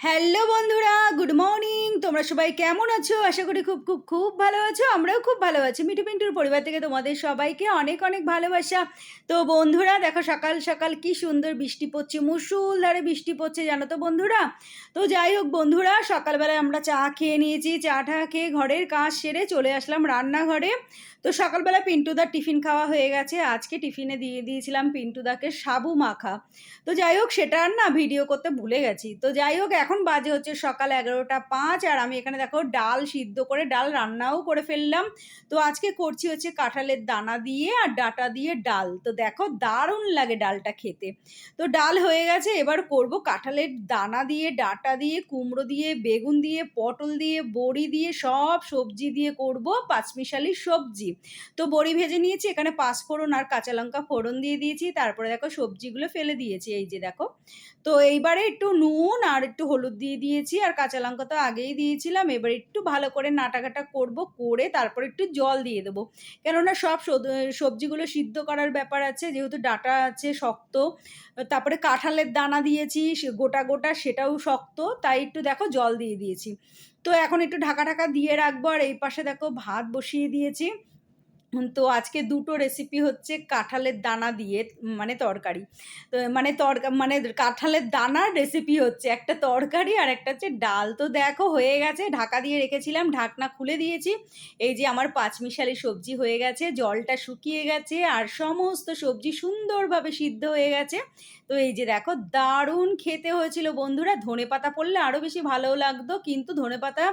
Hello বন্ধুরা, good morning. তোমরা সবাই কেমন আছো? আশা করি খুব খুব খুব ভালো আছো। আমরাও খুব ভালো আছি। মিঠু পিন্টুর পরিবার থেকে তোমাদের সবাইকে অনেক অনেক ভালোবাসা। তো বন্ধুরা, দেখো সকাল সকাল কি সুন্দর বৃষ্টি পড়ছে। মুসুলধারে বৃষ্টি পড়ছে, জানো তো বন্ধুরা? তো যাই হোক বন্ধুরা, সকালবেলায় আমরা চা খেয়ে নিয়েছি, চা টা খেয়ে ঘরের কাজ সেরে চলে আসলাম রান্নাঘরে। তো সকালবেলা পিন্টুদার টিফিন খাওয়া হয়ে গেছে। আজকে টিফিনে দিয়ে দিয়েছিলাম পিন্টুদাকে সাবু মাখা। তো যাই হোক, সেটা আর না, ভিডিও করতে ভুলে গেছি। তো যাই হোক এখন বাজে হচ্ছে সকাল এগারোটা পাঁচ, আর আমি এখানে দেখো ডাল সিদ্ধ করে, ডাল রান্নাও করে ফেললাম। তো আজকে করছি হচ্ছে কাঁঠালের দানা দিয়ে আর ডাটা দিয়ে ডাল। তো দেখো দারুণ লাগে ডালটা খেতে। তো ডাল হয়ে গেছে, এবার করব কাঁঠালের দানা দিয়ে, ডাটা দিয়ে, কুমড়ো দিয়ে, বেগুন দিয়ে, পটল দিয়ে, বড়ি দিয়ে, সব সবজি দিয়ে করব পাঁচমিশালি সবজি। তো বড়ি ভেজে নিয়েছি, এখানে পাঁচফোড়ন আর কাঁচা লঙ্কা ফোড়ন দিয়ে দিয়েছি, তারপরে দেখো সবজিগুলো ফেলে দিয়েছি, এই যে দেখো। তো এইবারে একটু নুন আর একটু হলুদ দিয়ে দিয়েছি আর কাঁচা লঙ্কা তো আগেই দিয়েছিলাম। এবার একটু ভালো করে নাটাকাটা করব, করে তারপর একটু জল দিয়ে দেবো। কেননা সব সবজিগুলো সিদ্ধ করার ব্যাপার আছে, যেহেতু ডাটা আছে শক্ত, তারপরে কাঁঠালের দানা দিয়েছি গোটা গোটা সেটাও শক্ত, তাই একটু দেখো জল দিয়ে দিয়েছি। তো এখন একটু ঢাকা ঢাকা দিয়ে রাখব আর এই পাশে দেখো ভাত বসিয়ে দিয়েছি। তো আজকে দুটো রেসিপি হচ্ছে কাঁঠালের দানা দিয়ে মানে তরকারি। তো মানে তরকা মানে কাঁঠালের দানার রেসিপি হচ্ছে একটা তরকারি আর একটা হচ্ছে ডাল। তো দেখো হয়ে গেছে, ঢাকা দিয়ে রেখেছিলাম, ঢাকনা খুলে দিয়েছি। এই যে আমার পাঁচমিশালি সবজি হয়ে গেছে, জলটা শুকিয়ে গেছে আর সমস্ত সবজি সুন্দরভাবে সিদ্ধ হয়ে গেছে। তো এই যে দেখো, দারুণ খেতে হয়েছিল বন্ধুরা। ধনে পাতা পড়লে আরও বেশি ভালো লাগতো, কিন্তু ধনে পাতা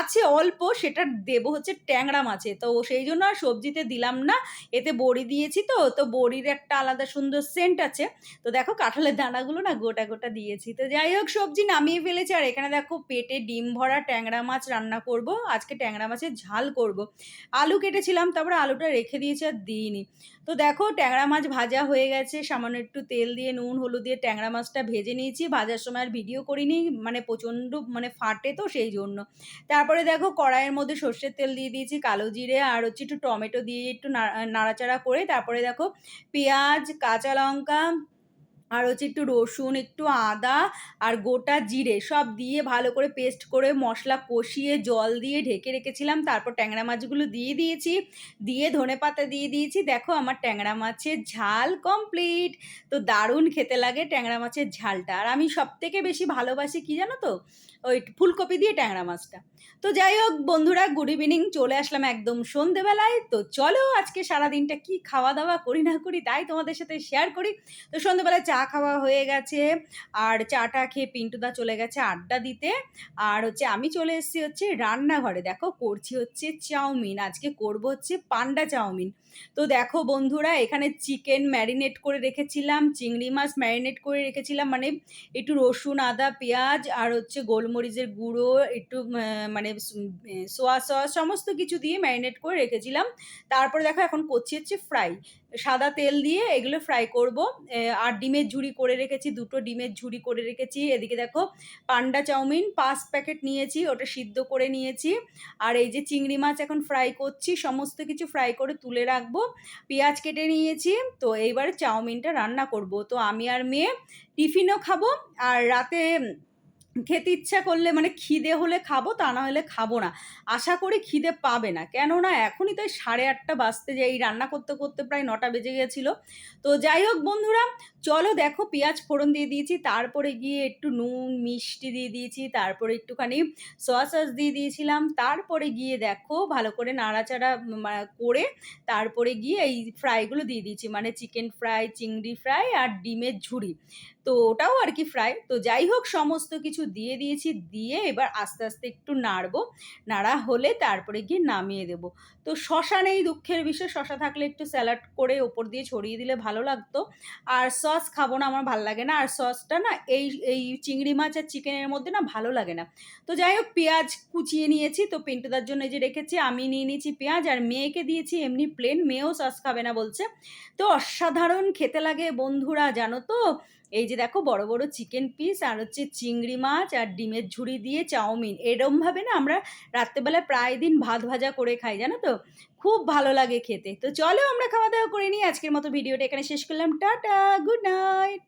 আছে অল্প, সেটা দেবো হচ্ছে ট্যাংরা মাছে। তো সেই জন্য আর সবজিতে দিলাম না, এতে বড়ি দিয়েছি তো তো বড়ির একটা আলাদা সুন্দর সেন্ট আছে। তো দেখো কাঁঠালের দানাগুলো না গোটা গোটা দিয়েছি। তো যাই হোক, সবজি নামিয়ে ফেলেছি। আর এখানে দেখো পেটে ডিম ভরা ট্যাংরা মাছ রান্না করব। আজকে ট্যাংরা মাছের ঝাল করব। আলু কেটেছিলাম, তারপরে আলুটা রেখে দিয়েছি আর দিইনি। তো দেখো ট্যাংরা মাছ ভাজা হয়ে গেছে। সামান্য একটু তেল দিয়ে, নুন, হলুদ দিয়ে ট্যাংরা মাছটা ভেজে নিয়েছি। ভাজার সময় আর ভিডিও করিনি মানে প্রচণ্ড মানে ফাটে তো সেই জন্য। তারপরে দেখো কড়াইয়ের মধ্যে সর্ষের তেল দিয়ে দিয়েছি, কালো জিরে, আর হচ্ছে একটু টমেটো দিয়ে একটু নাড়া- নাড়াচাড়া করে তারপরে দেখো পেঁয়াজ কাঁচা লঙ্কা আর হচ্ছে একটু রসুন, একটু আদা আর গোটা জিরে সব দিয়ে ভালো করে পেস্ট করে মশলা কষিয়ে জল দিয়ে ঢেকে রেখেছিলাম। তারপর ট্যাংরা মাছগুলো দিয়ে দিয়েছি। দিয়ে ধনে পাতা দিয়ে দিয়েছি। দেখো আমার ট্যাংরা মাছের ঝাল কমপ্লিট তো দারুণ খেতে লাগে ট্যাংরা মাছের ঝালটা। আর আমি সব থেকে বেশি ভালোবাসি কি জানো তো? ওই ফুলকপি দিয়ে ট্যাংরা মাছটা। তো যাই হোক বন্ধুরা গুড ইভিনিং চলে আসলাম একদম সন্ধেবেলায়। তো চলো আজকে সারা দিনটা কি খাওয়া দাওয়া করি না করি তাই তোমাদের সাথে শেয়ার করি। তো সন্ধেবেলায় চা খাওয়া হয়ে গেছে। আর চাটা খেয়ে পিন্টুদা চলে গেছে আড্ডা দিতে। আর হচ্ছে আমি চলে এসেছি হচ্ছে রান্নাঘরে। দেখো করছি হচ্ছে চাউমিন। আজকে করব হচ্ছে পান্ডা চাউমিন। তো দেখো বন্ধুরা, এখানে চিকেন ম্যারিনেট করে রেখেছিলাম, চিংড়ি মাছ ম্যারিনেট করে রেখেছিলাম। মানে একটু রসুন, আদা, পেঁয়াজ আর হচ্ছে গোলমরিচের গুঁড়ো, একটু মানে সোয়া সস, সমস্ত কিছু দিয়ে ম্যারিনেট করে রেখেছিলাম। তারপরে দেখো এখন করছি হচ্ছে ফ্রাই। সাদা তেল দিয়ে এগুলো ফ্রাই করব। আর ডিমের ঝুড়ি করে রেখেছি, দুটো ডিমের ঝুড়ি করে রেখেছি। এদিকে দেখো, পান্ডা চাউমিন পাঁচ প্যাকেট নিয়েছি, ওটা সিদ্ধ করে নিয়েছি। আর এই যে চিংড়ি মাছ এখন ফ্রাই করছি, সমস্ত কিছু ফ্রাই করে তুলে রাখব। পেঁয়াজ কেটে নিয়েছি, তো এইবারে চাউমিনটা রান্না করব। তো আমি আর মেয়ে টিফিনও খাব, আর রাতে খেতে ইচ্ছা করলে মানে খিদে হলে খাব, তা না হলে খাব না। আশা করি খিদে পাবে না। কেননা এখনই তো এই সাড়ে আটটা বাজতে যাই এই রান্না করতে করতে প্রায় নটা বেজে গেছিল। তো যাই হোক বন্ধুরা, চলো দেখো পেঁয়াজ ফোড়ন দিয়ে দিয়েছি, তারপরে গিয়ে একটু নুন, মিষ্টি দিয়ে দিয়েছি, তারপরে একটুখানি সয়া সস দিয়ে দিয়েছিলাম। তারপরে গিয়ে দেখো ভালো করে নাড়াচাড়া করে তারপরে গিয়ে এই ফ্রাইগুলো দিয়ে দিয়েছি। মানে চিকেন ফ্রাই চিংড়ি ফ্রাই আর ডিমের ঝুড়ি। তো ওটাও আর কি ফ্রাই তো যাই হোক, সমস্ত কিছু দিয়ে দিয়েছি, দিয়ে এবার আস্তে আস্তে একটু নাড়বো। নাড়া হলে তারপরে গিয়ে নামিয়ে দেব। তো শশা নেই দুঃখের বিষয়, শশা থাকলে একটু স্যালাড করে ওপর দিয়ে ছড়িয়ে দিলে ভালো লাগতো। আর সস খাব না, আমার ভালো লাগে না। আর সসটা না, এই এই চিংড়ি মাছ আর চিকেনের মধ্যে না ভালো লাগে না। তো যাই হোক, পেঁয়াজ কুচিয়ে নিয়েছি। তো পিন্টুদার জন্য যে রেখেছি, আমি নিয়ে নিয়েছি পেঁয়াজ আর মেয়েকে দিয়েছি এমনি প্লেন মেয়েও সস খাবে না বলছে। তো অসাধারণ খেতে লাগে বন্ধুরা, জানো তো? এই যে দেখো বড় বড় চিকেন পিস আর হচ্ছে চিংড়ি মাছ আর ডিমের ঝুড়ি দিয়ে চাউমিন। এরমভাবে না আমরা রাত্রেবেলায় প্রায় দিন ভাত ভাজা করে খাই, জানো তো? খুব ভালো লাগে খেতে। তো চলো আমরা খাওয়া দাওয়া করে নিই। আজকের মতো ভিডিওটা এখানে শেষ করলাম। Tata, good night.